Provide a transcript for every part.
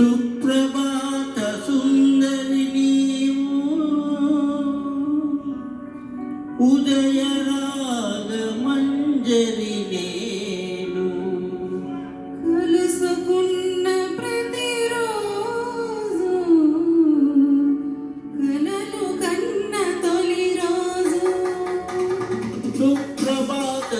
సుప్రభాత సుందరి నీవు. ఉదయరాగ మంజరి నేను. కలుసుకున్న ప్రతిరోజు కలలు కన్న తొలి రోజు. సుప్రభాత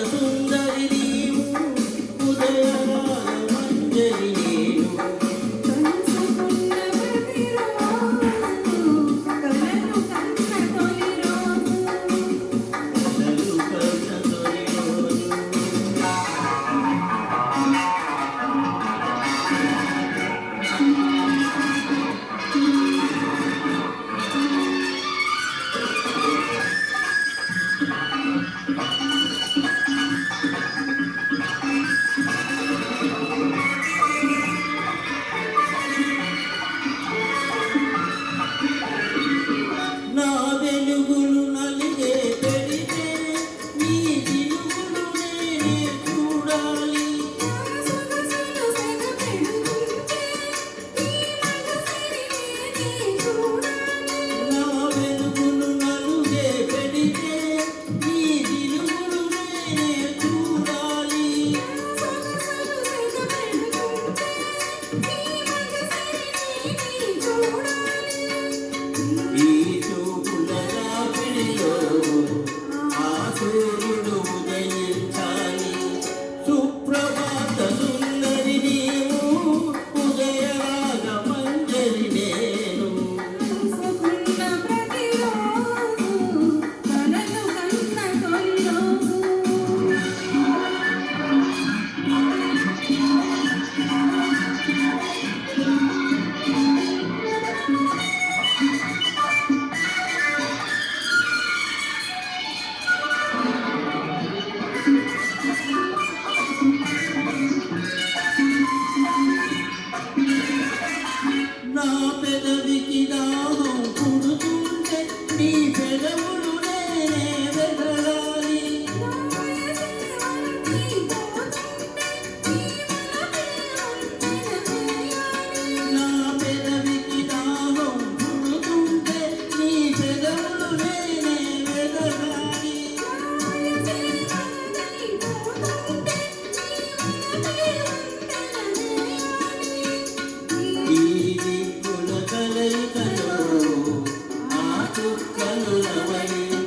చుక్కలు నవరి